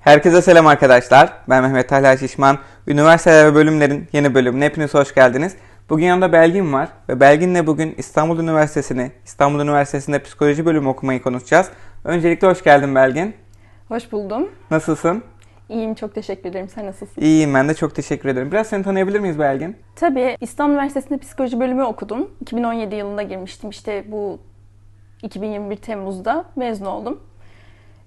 Herkese selam arkadaşlar. Ben Mehmet Talha Şişman. Üniversiteler ve bölümlerin yeni bölümüne hepiniz hoş geldiniz. Bugün yanımda Belgin var ve Belgin'le bugün İstanbul Üniversitesi'ni, İstanbul Üniversitesi'nde psikoloji bölümü okumayı konuşacağız. Öncelikle hoş geldin Belgin. Hoş buldum. Nasılsın? İyiyim, çok teşekkür ederim. Sen nasılsın? İyiyim ben de çok teşekkür ederim. Biraz seni tanıyabilir miyiz Belgin? Tabii İstanbul Üniversitesi'nde psikoloji bölümü okudum. 2017 yılında girmiştim. İşte bu 2021 Temmuz'da mezun oldum.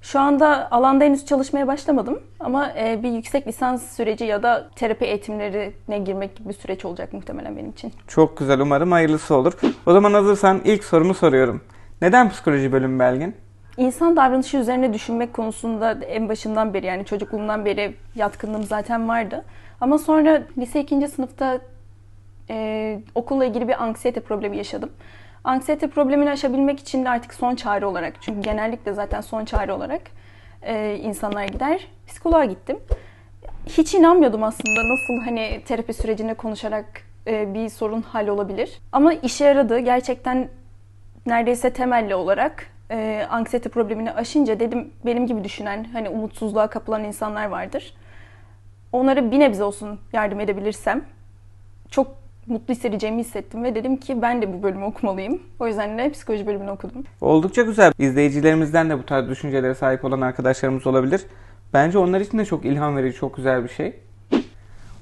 Şu anda alanda henüz çalışmaya başlamadım ama e, bir yüksek lisans süreci ya da terapi eğitimlerine girmek gibi bir süreç olacak muhtemelen benim için. Çok güzel umarım hayırlısı olur. O zaman hazırsan ilk sorumu soruyorum. Neden psikoloji bölümü Belgin? İnsan davranışı üzerine düşünmek konusunda en başından beri yani çocukluğumdan beri yatkınlığım zaten vardı. Ama sonra lise ikinci sınıfta e, okulla ilgili bir anksiyete problemi yaşadım. Anksiyete problemini aşabilmek için de artık son çare olarak, çünkü genellikle zaten son çare olarak e, insanlar gider, psikoloğa gittim. Hiç inanmıyordum aslında nasıl hani terapi sürecinde konuşarak e, bir sorun hallolabilir. Ama işe yaradı. Gerçekten neredeyse temelli olarak e, anksiyete problemini aşınca dedim benim gibi düşünen, hani umutsuzluğa kapılan insanlar vardır. Onlara bir nebze olsun yardım edebilirsem çok mutlu hissedeceğimi hissettim ve dedim ki ben de bu bölümü okumalıyım. O yüzden de psikoloji bölümünü okudum. Oldukça güzel. İzleyicilerimizden de bu tarz düşüncelere sahip olan arkadaşlarımız olabilir. Bence onlar için de çok ilham verici, çok güzel bir şey.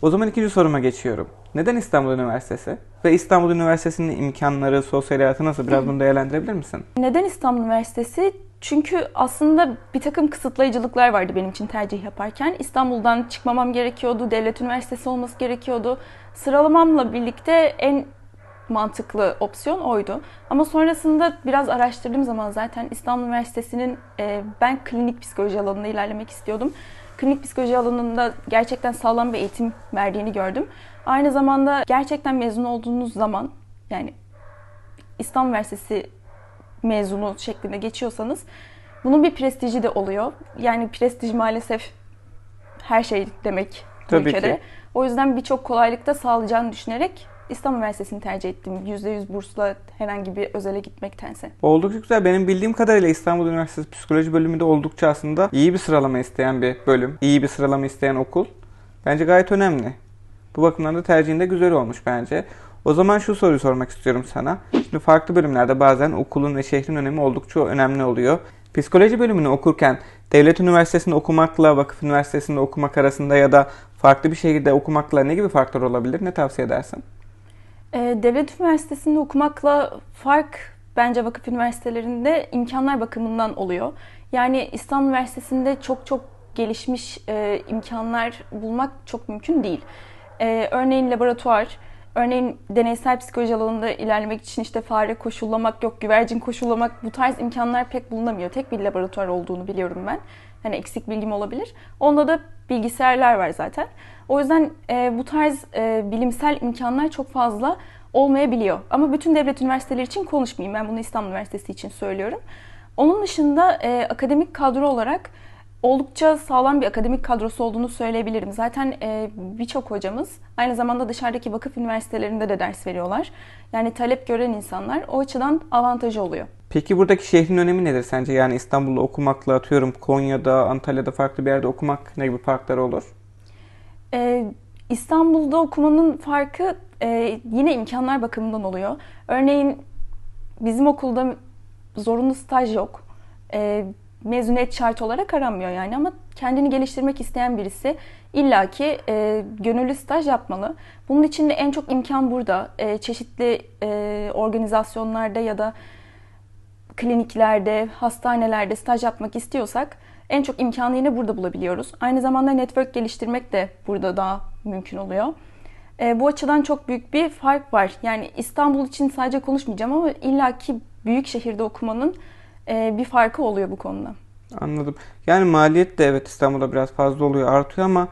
O zaman ikinci soruma geçiyorum. Neden İstanbul Üniversitesi? Ve İstanbul Üniversitesi'nin imkanları, sosyal hayatı nasıl? Biraz bunu değerlendirebilir misin? Neden İstanbul Üniversitesi? Çünkü aslında bir takım kısıtlayıcılıklar vardı benim için tercih yaparken. İstanbul'dan çıkmamam gerekiyordu, devlet üniversitesi olması gerekiyordu. Sıralamamla birlikte en mantıklı opsiyon oydu. Ama sonrasında biraz araştırdığım zaman zaten İstanbul Üniversitesi'nin e, ben klinik psikoloji alanında ilerlemek istiyordum. Klinik psikoloji alanında gerçekten sağlam bir eğitim verdiğini gördüm. Aynı zamanda gerçekten mezun olduğunuz zaman yani İstanbul Üniversitesi mezunu şeklinde geçiyorsanız bunun bir prestiji de oluyor. Yani prestij maalesef her şey demek Tabii ülkede. ki. O yüzden birçok kolaylık da sağlayacağını düşünerek İstanbul Üniversitesi'ni tercih ettim. %100 bursla herhangi bir özele gitmektense. Oldukça güzel. Benim bildiğim kadarıyla İstanbul Üniversitesi Psikoloji bölümü de oldukça aslında iyi bir sıralama isteyen bir bölüm. iyi bir sıralama isteyen okul. Bence gayet önemli. Bu bakımdan da tercihinde güzel olmuş bence. O zaman şu soruyu sormak istiyorum sana. Şimdi farklı bölümlerde bazen okulun ve şehrin önemi oldukça önemli oluyor. Psikoloji bölümünü okurken devlet üniversitesinde okumakla vakıf üniversitesinde okumak arasında ya da farklı bir şehirde okumakla ne gibi farklar olabilir? Ne tavsiye edersin? Ee, devlet üniversitesinde okumakla fark bence vakıf üniversitelerinde imkanlar bakımından oluyor. Yani İstanbul Üniversitesi'nde çok çok gelişmiş e, imkanlar bulmak çok mümkün değil. Ee, örneğin laboratuvar, örneğin deneysel psikoloji alanında ilerlemek için işte fare koşullamak yok, güvercin koşullamak bu tarz imkanlar pek bulunamıyor. Tek bir laboratuvar olduğunu biliyorum ben. Hani eksik bilgim olabilir. Onda da bilgisayarlar var zaten. O yüzden e, bu tarz e, bilimsel imkanlar çok fazla olmayabiliyor. Ama bütün devlet üniversiteleri için konuşmayayım. Ben bunu İstanbul Üniversitesi için söylüyorum. Onun dışında e, akademik kadro olarak oldukça sağlam bir akademik kadrosu olduğunu söyleyebilirim. Zaten e, birçok hocamız aynı zamanda dışarıdaki vakıf üniversitelerinde de ders veriyorlar. Yani talep gören insanlar o açıdan avantajı oluyor. Peki buradaki şehrin önemi nedir sence? Yani İstanbul'da okumakla atıyorum Konya'da, Antalya'da farklı bir yerde okumak ne gibi farkları olur? Ee, İstanbul'da okumanın farkı e, yine imkanlar bakımından oluyor. Örneğin bizim okulda zorunlu staj yok. E, mezuniyet şart olarak aranmıyor yani ama kendini geliştirmek isteyen birisi illaki e, gönüllü staj yapmalı. Bunun için de en çok imkan burada. E, çeşitli e, organizasyonlarda ya da kliniklerde, hastanelerde staj yapmak istiyorsak en çok imkanı yine burada bulabiliyoruz. Aynı zamanda network geliştirmek de burada daha mümkün oluyor. E, bu açıdan çok büyük bir fark var. Yani İstanbul için sadece konuşmayacağım ama illaki büyük şehirde okumanın e, bir farkı oluyor bu konuda. Anladım. Yani maliyet de evet İstanbul'da biraz fazla oluyor, artıyor ama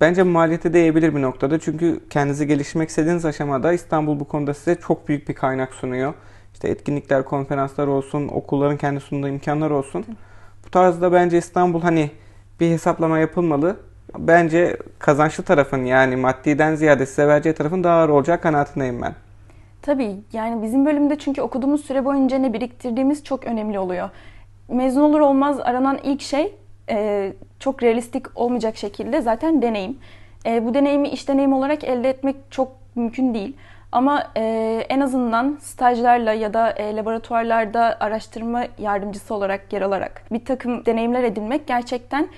bence maliyete değebilir bir noktada. Çünkü kendinizi geliştirmek istediğiniz aşamada İstanbul bu konuda size çok büyük bir kaynak sunuyor. İşte etkinlikler, konferanslar olsun, okulların kendi sunduğu imkanlar olsun. Bu tarzda bence İstanbul hani bir hesaplama yapılmalı. Bence kazançlı tarafın yani maddiden ziyade size vereceği tarafın daha ağır olacak kanaatindeyim ben. Tabii yani bizim bölümde çünkü okuduğumuz süre boyunca ne biriktirdiğimiz çok önemli oluyor. Mezun olur olmaz aranan ilk şey e, çok realistik olmayacak şekilde zaten deneyim. E, bu deneyimi iş deneyimi olarak elde etmek çok mümkün değil. Ama e, en azından stajlarla ya da laboratuvarlarda araştırma yardımcısı olarak yer alarak bir takım deneyimler edinmek gerçekten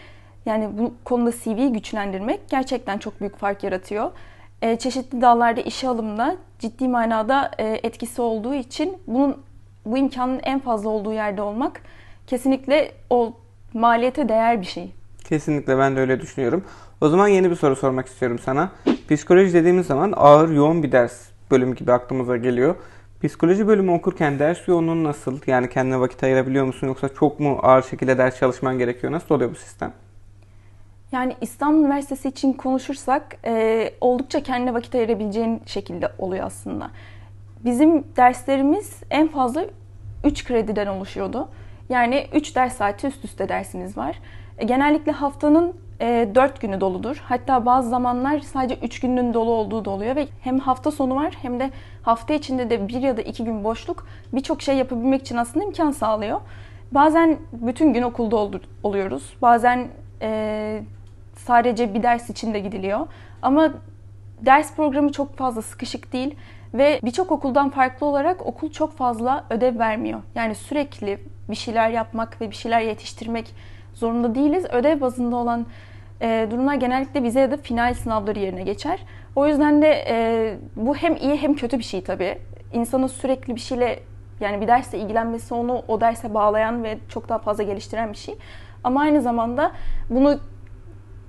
yani bu konuda CV'yi güçlendirmek gerçekten çok büyük fark yaratıyor. E, çeşitli dallarda işe alımda ciddi manada e, etkisi olduğu için bunun bu imkanın en fazla olduğu yerde olmak kesinlikle o maliyete değer bir şey. Kesinlikle ben de öyle düşünüyorum. O zaman yeni bir soru sormak istiyorum sana. Psikoloji dediğimiz zaman ağır, yoğun bir ders bölüm gibi aklımıza geliyor. Psikoloji bölümü okurken ders yoğunluğu nasıl? Yani kendine vakit ayırabiliyor musun yoksa çok mu ağır şekilde ders çalışman gerekiyor? Nasıl oluyor bu sistem? Yani İstanbul Üniversitesi için konuşursak e, oldukça kendine vakit ayırabileceğin şekilde oluyor aslında. Bizim derslerimiz en fazla 3 krediden oluşuyordu. Yani 3 ders saati üst üste dersimiz var. E, genellikle haftanın e, 4 günü doludur. Hatta bazı zamanlar sadece 3 günün dolu olduğu da oluyor ve hem hafta sonu var hem de hafta içinde de bir ya da iki gün boşluk birçok şey yapabilmek için aslında imkan sağlıyor. Bazen bütün gün okulda oluyoruz. Bazen e, sadece bir ders için de gidiliyor. Ama ders programı çok fazla sıkışık değil ve birçok okuldan farklı olarak okul çok fazla ödev vermiyor. Yani sürekli bir şeyler yapmak ve bir şeyler yetiştirmek zorunda değiliz. Ödev bazında olan e, durumlar genellikle vize ya da final sınavları yerine geçer. O yüzden de e, bu hem iyi hem kötü bir şey tabii. İnsanın sürekli bir şeyle yani bir dersle ilgilenmesi onu o derse bağlayan ve çok daha fazla geliştiren bir şey. Ama aynı zamanda bunu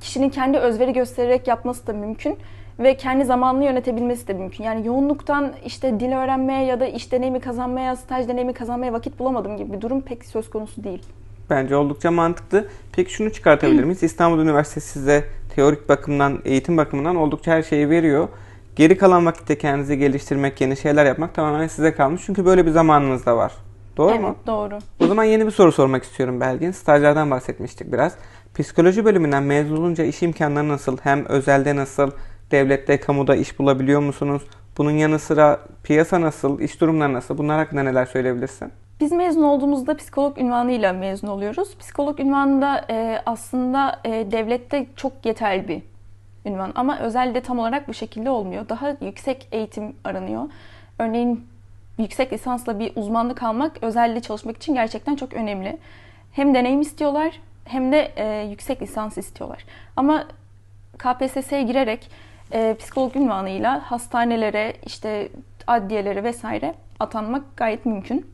kişinin kendi özveri göstererek yapması da mümkün ve kendi zamanını yönetebilmesi de mümkün. Yani yoğunluktan işte dil öğrenmeye ya da iş deneyimi kazanmaya, staj deneyimi kazanmaya vakit bulamadım gibi bir durum pek söz konusu değil. Bence oldukça mantıklı. Peki şunu çıkartabilir miyiz? İstanbul Üniversitesi size teorik bakımdan, eğitim bakımından oldukça her şeyi veriyor. Geri kalan vakitte kendinizi geliştirmek, yeni şeyler yapmak tamamen size kalmış. Çünkü böyle bir zamanınız da var. Doğru evet, mu? doğru. O zaman yeni bir soru sormak istiyorum Belgin. Stajlardan bahsetmiştik biraz. Psikoloji bölümünden mezun olunca iş imkanları nasıl? Hem özelde nasıl? Devlette, kamuda iş bulabiliyor musunuz? Bunun yanı sıra piyasa nasıl? İş durumları nasıl? Bunlar hakkında neler söyleyebilirsin? Biz mezun olduğumuzda psikolog ünvanıyla mezun oluyoruz. Psikolog ünvanı e, aslında e, devlette çok yeterli bir ünvan ama özelde tam olarak bu şekilde olmuyor. Daha yüksek eğitim aranıyor. Örneğin yüksek lisansla bir uzmanlık almak özelde çalışmak için gerçekten çok önemli. Hem deneyim istiyorlar hem de e, yüksek lisans istiyorlar. Ama KPSS'ye girerek e, psikolog ünvanıyla hastanelere, işte adliyelere vesaire atanmak gayet mümkün.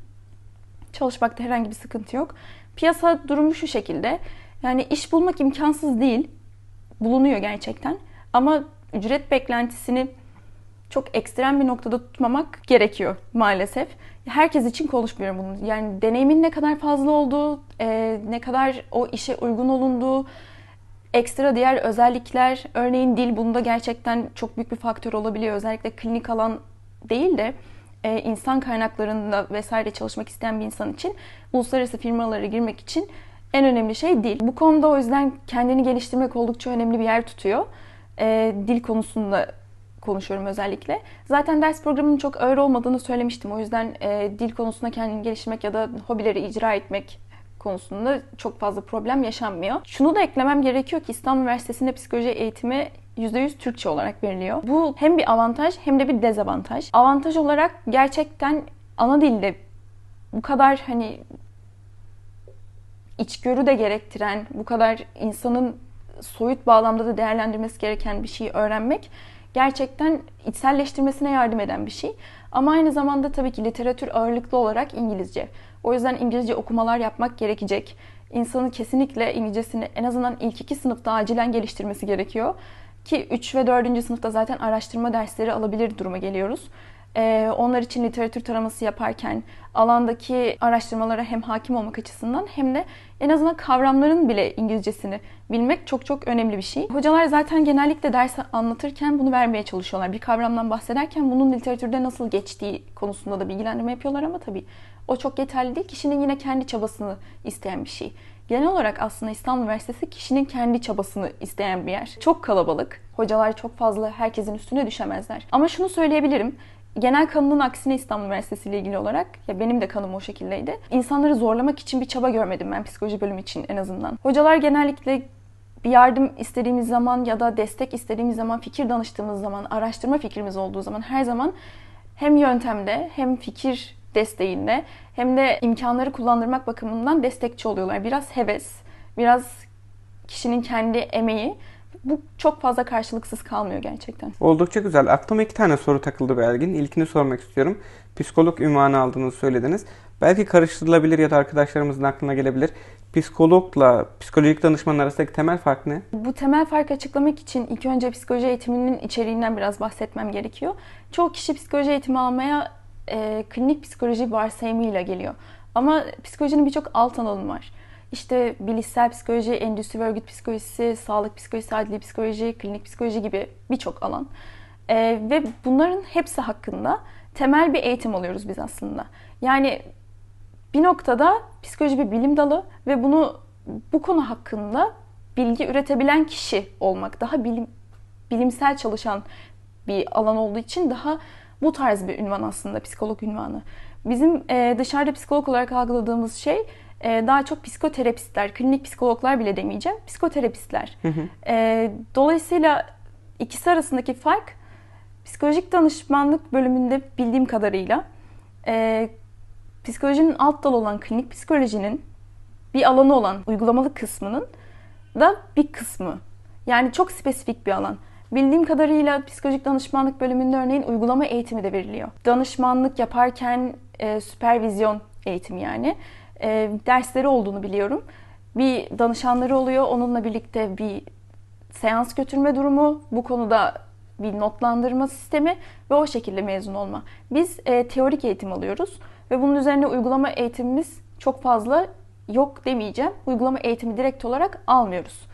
Çalışmakta herhangi bir sıkıntı yok. Piyasa durumu şu şekilde. Yani iş bulmak imkansız değil. Bulunuyor gerçekten. Ama ücret beklentisini çok ekstrem bir noktada tutmamak gerekiyor maalesef. Herkes için konuşmuyorum bunu. Yani deneyimin ne kadar fazla olduğu, e, ne kadar o işe uygun olunduğu, ekstra diğer özellikler, örneğin dil bunda gerçekten çok büyük bir faktör olabiliyor. Özellikle klinik alan değil de e, insan kaynaklarında vesaire çalışmak isteyen bir insan için uluslararası firmalara girmek için en önemli şey dil. Bu konuda o yüzden kendini geliştirmek oldukça önemli bir yer tutuyor. E, dil konusunda konuşuyorum özellikle. Zaten ders programının çok ağır olmadığını söylemiştim. O yüzden e, dil konusunda kendini geliştirmek ya da hobileri icra etmek konusunda çok fazla problem yaşanmıyor. Şunu da eklemem gerekiyor ki İstanbul Üniversitesi'nde psikoloji eğitimi %100 Türkçe olarak veriliyor. Bu hem bir avantaj hem de bir dezavantaj. Avantaj olarak gerçekten ana dilde bu kadar hani içgörü de gerektiren, bu kadar insanın soyut bağlamda da değerlendirmesi gereken bir şeyi öğrenmek gerçekten içselleştirmesine yardım eden bir şey. Ama aynı zamanda tabii ki literatür ağırlıklı olarak İngilizce. O yüzden İngilizce okumalar yapmak gerekecek. İnsanın kesinlikle İngilizcesini en azından ilk iki sınıfta acilen geliştirmesi gerekiyor. Ki 3 ve 4. sınıfta zaten araştırma dersleri alabilir duruma geliyoruz. Ee, onlar için literatür taraması yaparken alandaki araştırmalara hem hakim olmak açısından hem de en azından kavramların bile İngilizcesini bilmek çok çok önemli bir şey. Hocalar zaten genellikle ders anlatırken bunu vermeye çalışıyorlar. Bir kavramdan bahsederken bunun literatürde nasıl geçtiği konusunda da bilgilendirme yapıyorlar ama tabii o çok yeterli değil. Kişinin yine kendi çabasını isteyen bir şey. Genel olarak aslında İstanbul Üniversitesi kişinin kendi çabasını isteyen bir yer. Çok kalabalık. Hocalar çok fazla herkesin üstüne düşemezler. Ama şunu söyleyebilirim. Genel kanının aksine İstanbul Üniversitesi ile ilgili olarak ya benim de kanım o şekildeydi. İnsanları zorlamak için bir çaba görmedim ben psikoloji bölümü için en azından. Hocalar genellikle bir yardım istediğimiz zaman ya da destek istediğimiz zaman, fikir danıştığımız zaman, araştırma fikrimiz olduğu zaman her zaman hem yöntemde hem fikir desteğinde hem de imkanları kullandırmak bakımından destekçi oluyorlar. Biraz heves, biraz kişinin kendi emeği bu çok fazla karşılıksız kalmıyor gerçekten. Oldukça güzel. Aklıma iki tane soru takıldı Belgin. İlkini sormak istiyorum. Psikolog ünvanı aldığınızı söylediniz. Belki karıştırılabilir ya da arkadaşlarımızın aklına gelebilir. Psikologla psikolojik danışmanın arasındaki temel fark ne? Bu temel farkı açıklamak için ilk önce psikoloji eğitiminin içeriğinden biraz bahsetmem gerekiyor. Çoğu kişi psikoloji eğitimi almaya e, klinik psikoloji varsayımıyla geliyor. Ama psikolojinin birçok alt alanı var. İşte bilişsel psikoloji, endüstri ve örgüt psikolojisi, sağlık psikolojisi, adli psikoloji, klinik psikoloji gibi birçok alan. E, ve bunların hepsi hakkında temel bir eğitim alıyoruz biz aslında. Yani bir noktada psikoloji bir bilim dalı ve bunu bu konu hakkında bilgi üretebilen kişi olmak, daha bilim, bilimsel çalışan bir alan olduğu için daha bu tarz bir ünvan aslında psikolog ünvanı. Bizim e, dışarıda psikolog olarak algıladığımız şey daha çok psikoterapistler, klinik psikologlar bile demeyeceğim, psikoterapistler. Hı hı. E, dolayısıyla ikisi arasındaki fark psikolojik danışmanlık bölümünde bildiğim kadarıyla e, psikolojinin alt dalı olan klinik psikolojinin bir alanı olan uygulamalı kısmının da bir kısmı. Yani çok spesifik bir alan. Bildiğim kadarıyla psikolojik danışmanlık bölümünde örneğin uygulama eğitimi de veriliyor. Danışmanlık yaparken e, süpervizyon eğitimi yani e, dersleri olduğunu biliyorum. Bir danışanları oluyor. Onunla birlikte bir seans götürme durumu. Bu konuda bir notlandırma sistemi ve o şekilde mezun olma. Biz e, teorik eğitim alıyoruz ve bunun üzerine uygulama eğitimimiz çok fazla yok demeyeceğim. Uygulama eğitimi direkt olarak almıyoruz.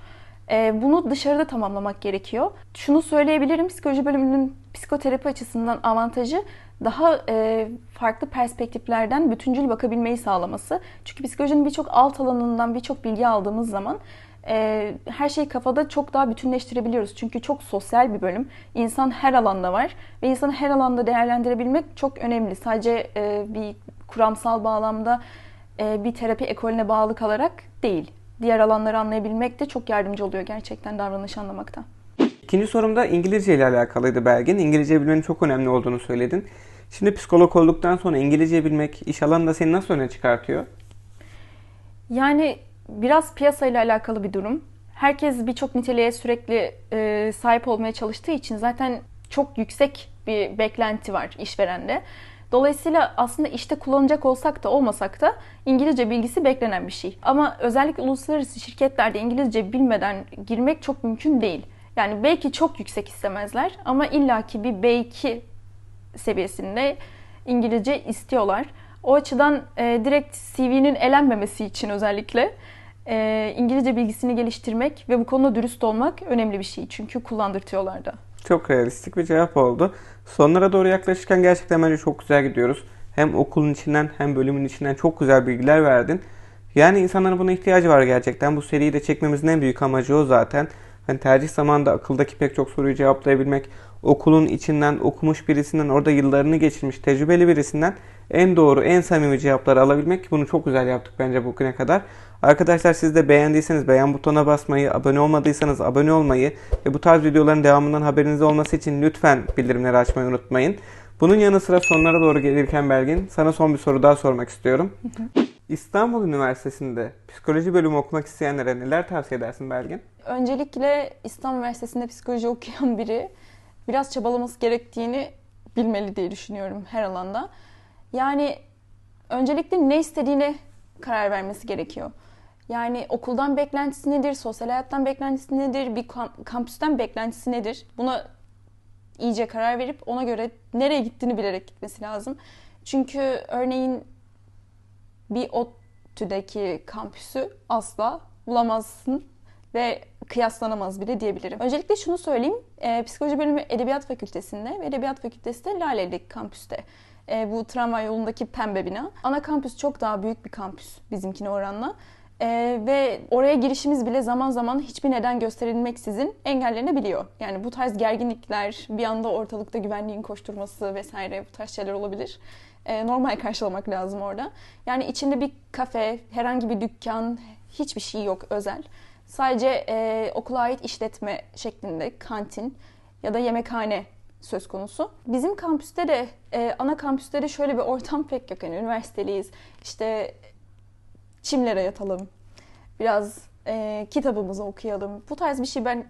E, bunu dışarıda tamamlamak gerekiyor. Şunu söyleyebilirim, psikoloji bölümünün psikoterapi açısından avantajı daha e, farklı perspektiflerden bütüncül bakabilmeyi sağlaması. Çünkü psikolojinin birçok alt alanından birçok bilgi aldığımız zaman e, her şeyi kafada çok daha bütünleştirebiliyoruz. Çünkü çok sosyal bir bölüm. İnsan her alanda var ve insanı her alanda değerlendirebilmek çok önemli. Sadece e, bir kuramsal bağlamda e, bir terapi ekolüne bağlı kalarak değil. Diğer alanları anlayabilmek de çok yardımcı oluyor gerçekten davranış anlamakta. İkinci sorum da İngilizce ile alakalıydı Belgin. İngilizce bilmenin çok önemli olduğunu söyledin. Şimdi psikolog olduktan sonra İngilizce bilmek iş alanında seni nasıl öne çıkartıyor? Yani biraz piyasayla alakalı bir durum. Herkes birçok niteliğe sürekli e, sahip olmaya çalıştığı için zaten çok yüksek bir beklenti var işverende. Dolayısıyla aslında işte kullanacak olsak da olmasak da İngilizce bilgisi beklenen bir şey. Ama özellikle uluslararası şirketlerde İngilizce bilmeden girmek çok mümkün değil. Yani belki çok yüksek istemezler ama illaki bir B2 seviyesinde İngilizce istiyorlar. O açıdan e, direkt CV'nin elenmemesi için özellikle e, İngilizce bilgisini geliştirmek ve bu konuda dürüst olmak önemli bir şey. Çünkü kullandırtıyorlar da. Çok realistik bir cevap oldu. Sonlara doğru yaklaşırken gerçekten bence çok güzel gidiyoruz. Hem okulun içinden hem bölümün içinden çok güzel bilgiler verdin. Yani insanların buna ihtiyacı var gerçekten. Bu seriyi de çekmemizin en büyük amacı o zaten. Hani tercih zamanında akıldaki pek çok soruyu cevaplayabilmek, okulun içinden okumuş birisinden, orada yıllarını geçirmiş tecrübeli birisinden en doğru, en samimi cevapları alabilmek. Bunu çok güzel yaptık bence bugüne kadar. Arkadaşlar siz de beğendiyseniz beğen butonuna basmayı, abone olmadıysanız abone olmayı ve bu tarz videoların devamından haberiniz olması için lütfen bildirimleri açmayı unutmayın. Bunun yanı sıra sonlara doğru gelirken Belgin sana son bir soru daha sormak istiyorum. İstanbul Üniversitesi'nde psikoloji bölümü okumak isteyenlere neler tavsiye edersin Belgin? Öncelikle İstanbul Üniversitesi'nde psikoloji okuyan biri biraz çabalaması gerektiğini bilmeli diye düşünüyorum her alanda. Yani öncelikle ne istediğine karar vermesi gerekiyor. Yani okuldan beklentisi nedir, sosyal hayattan beklentisi nedir, bir kampüsten beklentisi nedir? Buna iyice karar verip ona göre nereye gittiğini bilerek gitmesi lazım. Çünkü örneğin bir ODTÜ'deki kampüsü asla bulamazsın ve kıyaslanamaz bile diyebilirim. Öncelikle şunu söyleyeyim. E, psikoloji bölümü Edebiyat Fakültesi'nde ve Edebiyat Fakültesi de Lale'deki kampüste. E, bu tramvay yolundaki pembe bina. Ana kampüs çok daha büyük bir kampüs bizimkine oranla. Ee, ve oraya girişimiz bile zaman zaman hiçbir neden gösterilmeksizin engellenebiliyor. Yani bu tarz gerginlikler, bir anda ortalıkta güvenliğin koşturması vesaire bu tarz şeyler olabilir. Ee, normal karşılamak lazım orada. Yani içinde bir kafe, herhangi bir dükkan, hiçbir şey yok özel. Sadece e, okula ait işletme şeklinde kantin ya da yemekhane söz konusu. Bizim kampüste de, e, ana kampüste de şöyle bir ortam pek yok. Yani üniversiteliyiz. İşte çimlere yatalım. Biraz e, kitabımızı okuyalım. Bu tarz bir şey ben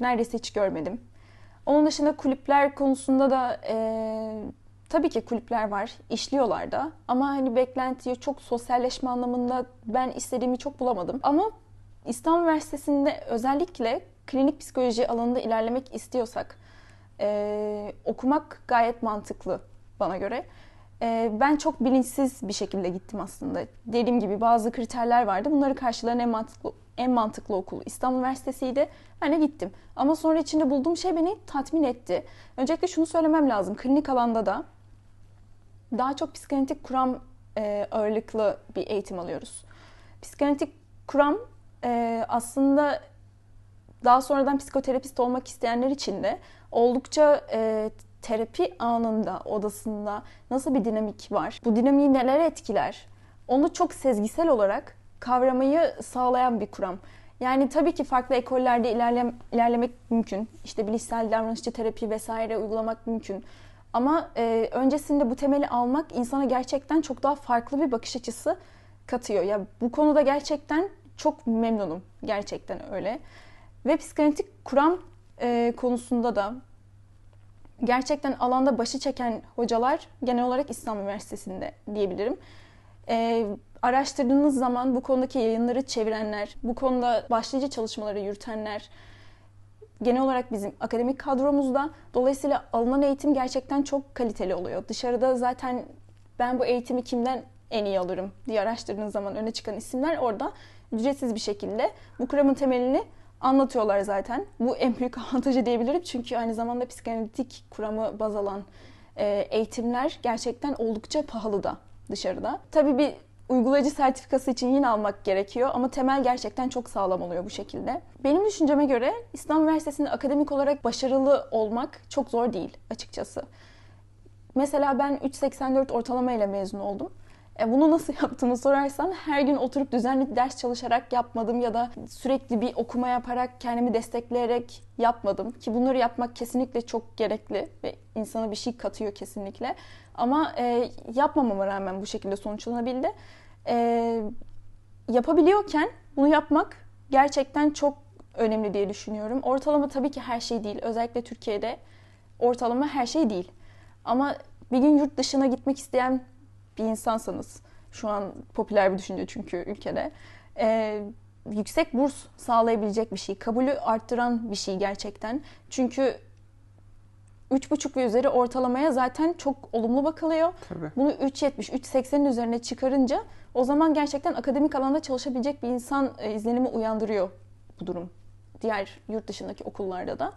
neredeyse hiç görmedim. Onun dışında kulüpler konusunda da e, tabii ki kulüpler var. işliyorlar da. Ama hani beklentiyi çok sosyalleşme anlamında ben istediğimi çok bulamadım. Ama İstanbul Üniversitesi'nde özellikle klinik psikoloji alanında ilerlemek istiyorsak e, okumak gayet mantıklı bana göre. E, ben çok bilinçsiz bir şekilde gittim aslında. Dediğim gibi bazı kriterler vardı. Bunları karşılayan en mantıklı en mantıklı okul İstanbul Üniversitesi'ydi. Ben de gittim. Ama sonra içinde bulduğum şey beni tatmin etti. Öncelikle şunu söylemem lazım. Klinik alanda da daha çok psikanalitik kuram e, ağırlıklı bir eğitim alıyoruz. Psikanalitik kuram e, aslında daha sonradan psikoterapist olmak isteyenler için de oldukça e, terapi anında, odasında nasıl bir dinamik var? Bu dinamiği neler etkiler? Onu çok sezgisel olarak kavramayı sağlayan bir kuram. Yani tabii ki farklı ekollerde ilerlem, ilerlemek mümkün. İşte bilişsel davranışçı terapi vesaire uygulamak mümkün. Ama e, öncesinde bu temeli almak insana gerçekten çok daha farklı bir bakış açısı katıyor. Ya bu konuda gerçekten çok memnunum. Gerçekten öyle. Ve psikanalitik kuram e, konusunda da gerçekten alanda başı çeken hocalar genel olarak İslam Üniversitesi'nde diyebilirim. E, araştırdığınız zaman bu konudaki yayınları çevirenler, bu konuda başlıca çalışmaları yürütenler genel olarak bizim akademik kadromuzda. Dolayısıyla alınan eğitim gerçekten çok kaliteli oluyor. Dışarıda zaten ben bu eğitimi kimden en iyi alırım diye araştırdığınız zaman öne çıkan isimler orada ücretsiz bir şekilde bu kuramın temelini anlatıyorlar zaten. Bu en büyük avantajı diyebilirim. Çünkü aynı zamanda psikanalitik kuramı baz alan e, eğitimler gerçekten oldukça pahalı da dışarıda. Tabii bir uygulayıcı sertifikası için yine almak gerekiyor ama temel gerçekten çok sağlam oluyor bu şekilde. Benim düşünceme göre İslam Üniversitesi'nde akademik olarak başarılı olmak çok zor değil açıkçası. Mesela ben 3.84 ortalama ile mezun oldum. E bunu nasıl yaptığımı sorarsan her gün oturup düzenli ders çalışarak yapmadım ya da sürekli bir okuma yaparak kendimi destekleyerek yapmadım ki bunları yapmak kesinlikle çok gerekli ve insana bir şey katıyor kesinlikle. Ama e, yapmamama rağmen bu şekilde sonuçlanabildi. E, yapabiliyorken bunu yapmak gerçekten çok önemli diye düşünüyorum. Ortalama tabii ki her şey değil. Özellikle Türkiye'de ortalama her şey değil. Ama bir gün yurt dışına gitmek isteyen bir insansanız, şu an popüler bir düşünce çünkü ülkede, e, yüksek burs sağlayabilecek bir şey, kabulü arttıran bir şey gerçekten. Çünkü 3,5 ve üzeri ortalamaya zaten çok olumlu bakılıyor. Tabii. Bunu 3.70, 3.80'in üzerine çıkarınca o zaman gerçekten akademik alanda çalışabilecek bir insan e, izlenimi uyandırıyor bu durum. Diğer yurt dışındaki okullarda da.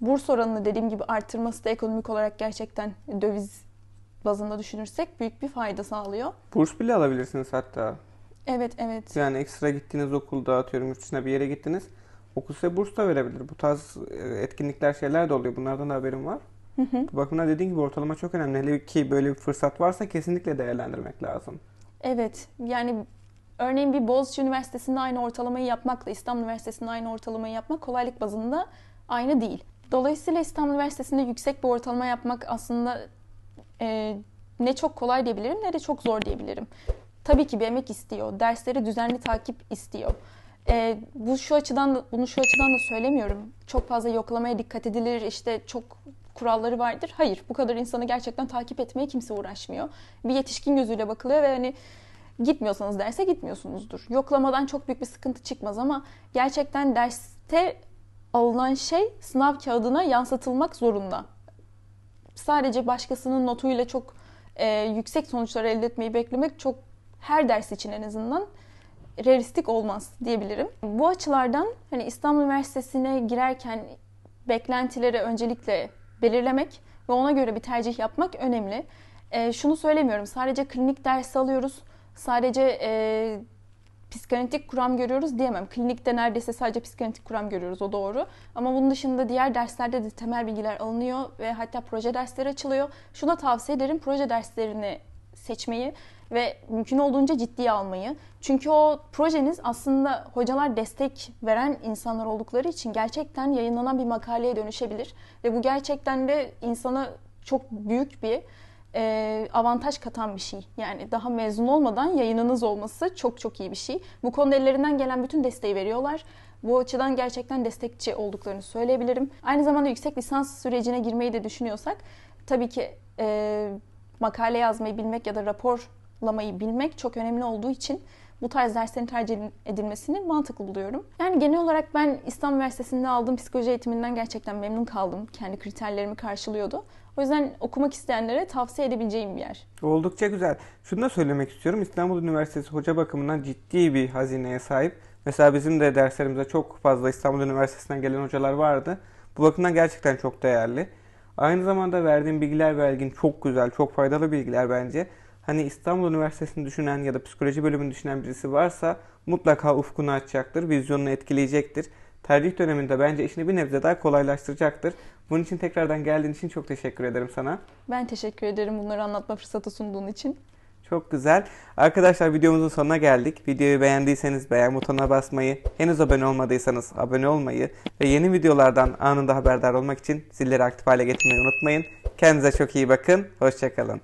Burs oranını dediğim gibi arttırması da ekonomik olarak gerçekten döviz bazında düşünürsek büyük bir fayda sağlıyor. Burs bile alabilirsiniz hatta. Evet, evet. Yani ekstra gittiğiniz okulda atıyorum yurt dışına bir yere gittiniz. Okul size burs da verebilir. Bu tarz e, etkinlikler şeyler de oluyor. Bunlardan da haberim var. Bu bakımdan dediğin gibi ortalama çok önemli. Hele ki böyle bir fırsat varsa kesinlikle değerlendirmek lazım. Evet. Yani örneğin bir Boğaziçi Üniversitesi'nde aynı ortalamayı yapmakla İstanbul Üniversitesi'nde aynı ortalamayı yapmak kolaylık bazında aynı değil. Dolayısıyla İstanbul Üniversitesi'nde yüksek bir ortalama yapmak aslında e, ne çok kolay diyebilirim ne de çok zor diyebilirim. Tabii ki bir emek istiyor. Dersleri düzenli takip istiyor. E, bu şu açıdan da, bunu şu açıdan da söylemiyorum. Çok fazla yoklamaya dikkat edilir. işte çok kuralları vardır. Hayır, bu kadar insanı gerçekten takip etmeye kimse uğraşmıyor. Bir yetişkin gözüyle bakılıyor ve hani gitmiyorsanız derse gitmiyorsunuzdur. Yoklamadan çok büyük bir sıkıntı çıkmaz ama gerçekten derste alınan şey sınav kağıdına yansıtılmak zorunda. Sadece başkasının notuyla çok e, yüksek sonuçlar elde etmeyi beklemek çok her ders için en azından realistik olmaz diyebilirim. Bu açılardan hani İstanbul Üniversitesi'ne girerken beklentileri öncelikle belirlemek ve ona göre bir tercih yapmak önemli. E, şunu söylemiyorum, sadece klinik ders alıyoruz, sadece e, psikanalitik kuram görüyoruz diyemem. Klinikte neredeyse sadece psikanalitik kuram görüyoruz o doğru. Ama bunun dışında diğer derslerde de temel bilgiler alınıyor ve hatta proje dersleri açılıyor. Şuna tavsiye ederim proje derslerini seçmeyi ve mümkün olduğunca ciddiye almayı. Çünkü o projeniz aslında hocalar destek veren insanlar oldukları için gerçekten yayınlanan bir makaleye dönüşebilir. Ve bu gerçekten de insana çok büyük bir e, avantaj katan bir şey. Yani daha mezun olmadan yayınınız olması çok çok iyi bir şey. Bu konuda ellerinden gelen bütün desteği veriyorlar. Bu açıdan gerçekten destekçi olduklarını söyleyebilirim. Aynı zamanda yüksek lisans sürecine girmeyi de düşünüyorsak tabii ki e, makale yazmayı bilmek ya da raporlamayı bilmek çok önemli olduğu için bu tarz derslerin tercih edilmesini mantıklı buluyorum. Yani genel olarak ben İstanbul Üniversitesi'nde aldığım psikoloji eğitiminden gerçekten memnun kaldım. Kendi kriterlerimi karşılıyordu. O yüzden okumak isteyenlere tavsiye edebileceğim bir yer. Oldukça güzel. Şunu da söylemek istiyorum. İstanbul Üniversitesi hoca bakımından ciddi bir hazineye sahip. Mesela bizim de derslerimize çok fazla İstanbul Üniversitesi'nden gelen hocalar vardı. Bu bakımdan gerçekten çok değerli. Aynı zamanda verdiğim bilgiler ve ilgin çok güzel, çok faydalı bilgiler bence. Hani İstanbul Üniversitesi'ni düşünen ya da psikoloji bölümünü düşünen birisi varsa mutlaka ufkunu açacaktır, vizyonunu etkileyecektir. Tercih döneminde bence işini bir nebze daha kolaylaştıracaktır. Bunun için tekrardan geldiğin için çok teşekkür ederim sana. Ben teşekkür ederim bunları anlatma fırsatı sunduğun için. Çok güzel. Arkadaşlar videomuzun sonuna geldik. Videoyu beğendiyseniz beğen butonuna basmayı, henüz abone olmadıysanız abone olmayı ve yeni videolardan anında haberdar olmak için zilleri aktif hale getirmeyi unutmayın. Kendinize çok iyi bakın. Hoşçakalın.